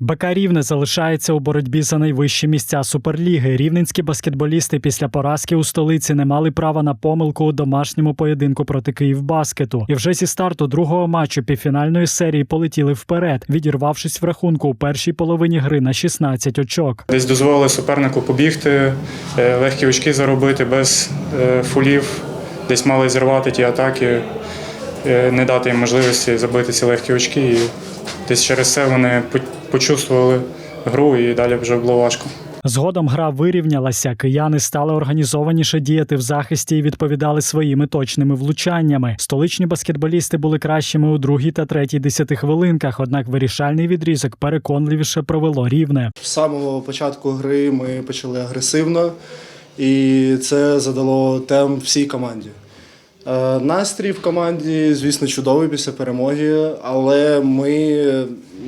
БК Рівне залишається у боротьбі за найвищі місця Суперліги. Рівненські баскетболісти після поразки у столиці не мали права на помилку у домашньому поєдинку проти Київбаскету. І вже зі старту другого матчу півфінальної серії полетіли вперед, відірвавшись в рахунку у першій половині гри на 16 очок. Десь дозволили супернику побігти, е, легкі очки заробити без е, фулів, десь мали зірвати ті атаки, е, не дати їм можливості забити ці легкі очки. І десь через це вони почувствували гру і далі вже було важко. Згодом гра вирівнялася. Кияни стали організованіше діяти в захисті і відповідали своїми точними влучаннями. Столичні баскетболісти були кращими у другій та третій десятихвилинках, однак вирішальний відрізок переконливіше провело рівне. З самого початку гри ми почали агресивно, і це задало темп всій команді. Е, Настрій в команді, звісно, чудовий після перемоги, але ми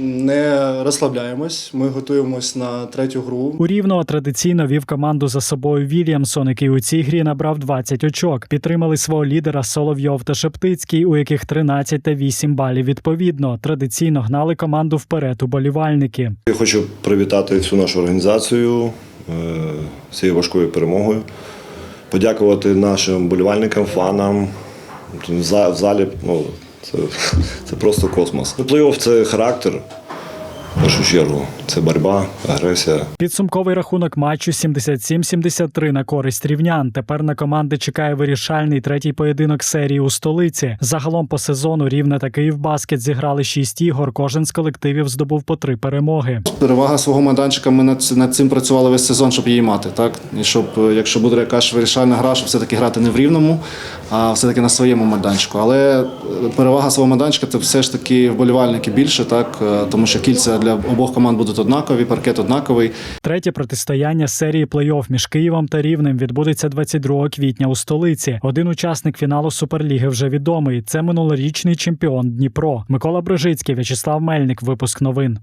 не розслабляємось. Ми готуємось на третю гру. У рівного традиційно вів команду за собою Вільямсон, який у цій грі набрав 20 очок. Підтримали свого лідера Соловйов та Шептицький, у яких 13 та 8 балів відповідно. Традиційно гнали команду вперед уболівальники. Я хочу привітати всю нашу організацію е, з цією важкою перемогою, подякувати нашим болівальникам, фанам. За- в залі ну, це, це просто космос. Плей-офф – це характер, в першу чергу. Це боротьба, агресія. Підсумковий рахунок матчу 77-73 на користь рівнян. Тепер на команди чекає вирішальний третій поєдинок серії у столиці. Загалом по сезону рівне та Київбаскет зіграли 6 ігор. Кожен з колективів здобув по три перемоги. Перевага свого майданчика. Ми над, над цим працювали весь сезон, щоб її мати. Так? І щоб, якщо буде якась вирішальна гра, щоб все-таки грати не в рівному, а все-таки на своєму майданчику. Але перевага свого майданчика це все ж таки вболівальники більше, так? Е, тому що кільця для обох команд будуть однакові, паркет однаковий. Третє протистояння серії плей-офф між Києвом та Рівнем відбудеться 22 квітня у столиці. Один учасник фіналу Суперліги вже відомий. Це минулорічний чемпіон Дніпро. Микола Брижицький, В'ячеслав Мельник. Випуск новин.